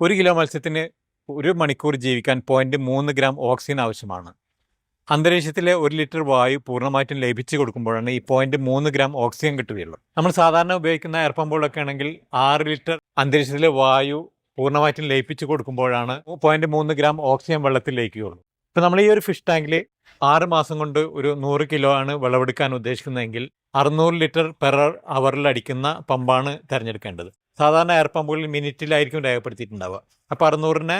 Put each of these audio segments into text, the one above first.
ഒരു കിലോ മത്സ്യത്തിന് ഒരു മണിക്കൂർ ജീവിക്കാൻ പോയിന്റ് മൂന്ന് ഗ്രാം ഓക്സിജൻ ആവശ്യമാണ്. അന്തരീക്ഷത്തിലെ ഒരു ലിറ്റർ വായു പൂർണമായിട്ടും ലഭിച്ചു കൊടുക്കുമ്പോഴാണ് ഈ പോയിന്റ് മൂന്ന് ഗ്രാം ഓക്സിജൻ കിട്ടുകയുള്ളൂ. നമ്മൾ സാധാരണ ഉപയോഗിക്കുന്ന എയർ പമ്പുകളൊക്കെ ആണെങ്കിൽ ആറ് ലിറ്റർ അന്തരീക്ഷത്തിലെ വായു പൂർണമായിട്ടും ലയിപ്പിച്ചു കൊടുക്കുമ്പോഴാണ് പോയിന്റ് മൂന്ന് ഗ്രാം ഓക്സിജൻ വെള്ളത്തിൽ ലയിക്കുകയുള്ളൂ. ഇപ്പം നമ്മൾ ഈ ഒരു ഫിഷ് ടാങ്കിൽ ആറ് മാസം കൊണ്ട് ഒരു നൂറ് കിലോ ആണ് വിളവെടുക്കാൻ ഉദ്ദേശിക്കുന്നതെങ്കിൽ അറുന്നൂറ് ലിറ്റർ പെർ അവറിൽ അടിക്കുന്ന പമ്പാണ് തിരഞ്ഞെടുക്കേണ്ടത്. സാധാരണ എയർ പമ്പുകളിൽ മിനിറ്റിലായിരിക്കും രേഖപ്പെടുത്തിയിട്ടുണ്ടാവുക. അപ്പോൾ അറുന്നൂറിനെ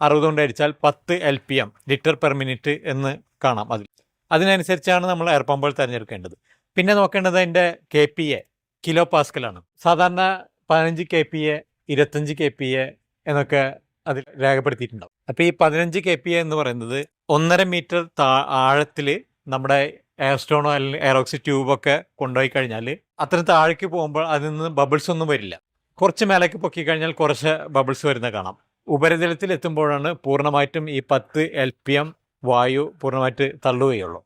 അറുപത് കൊണ്ട് അടിച്ചാൽ പത്ത് L P M litre per minute എന്ന് കാണാം അതിൽ. അതിനനുസരിച്ചാണ് നമ്മൾ എയർ പമ്പുകൾ തിരഞ്ഞെടുക്കേണ്ടത്. പിന്നെ നോക്കേണ്ടത് അതിന്റെ കെ പി എ കിലോ പാസ്കലാണ് സാധാരണ പതിനഞ്ച് കെ പി എ ഇരുപത്തഞ്ച് കെ പി എ എന്നൊക്കെ അതിൽ രേഖപ്പെടുത്തിയിട്ടുണ്ടാവും. അപ്പോൾ ഈ പതിനഞ്ച് കെ പി എ എന്ന് പറയുന്നത് ഒന്നര മീറ്റർ താ ആഴത്തിൽ നമ്മുടെ എയർ സ്റ്റോണോ അല്ലെങ്കിൽ എയറോക്സി ട്യൂബൊക്കെ കൊണ്ടുപോയി കഴിഞ്ഞാൽ അത്ര താഴേക്ക് പോകുമ്പോൾ അതിൽ നിന്ന് ബബിൾസ് ഒന്നും വരില്ല. കുറച്ച് മേലേക്ക് പൊക്കി കഴിഞ്ഞാൽ കുറച്ച് ബബിൾസ് വരുന്ന കാണാം. ഉപരിതലത്തിൽ എത്തുമ്പോഴാണ് പൂർണമായിട്ടും ഈ പത്ത് എൽ പി എം വായു പൂർണമായിട്ട് തള്ളുകയുള്ളൂ.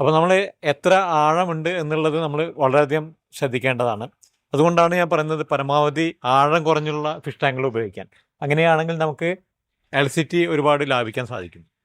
അപ്പോൾ നമ്മൾ എത്ര ആഴമുണ്ട് എന്നുള്ളത് നമ്മൾ വളരെയധികം ശ്രദ്ധിക്കേണ്ടതാണ്. അതുകൊണ്ടാണ് ഞാൻ പറയുന്നത് പരമാവധി ആഴം കുറഞ്ഞുള്ള ഫിഷ് ടാങ്കുകൾ ഉപയോഗിക്കാൻ. അങ്ങനെയാണെങ്കിൽ നമുക്ക് എൽ ഒരുപാട് ലാഭിക്കാൻ സാധിക്കും.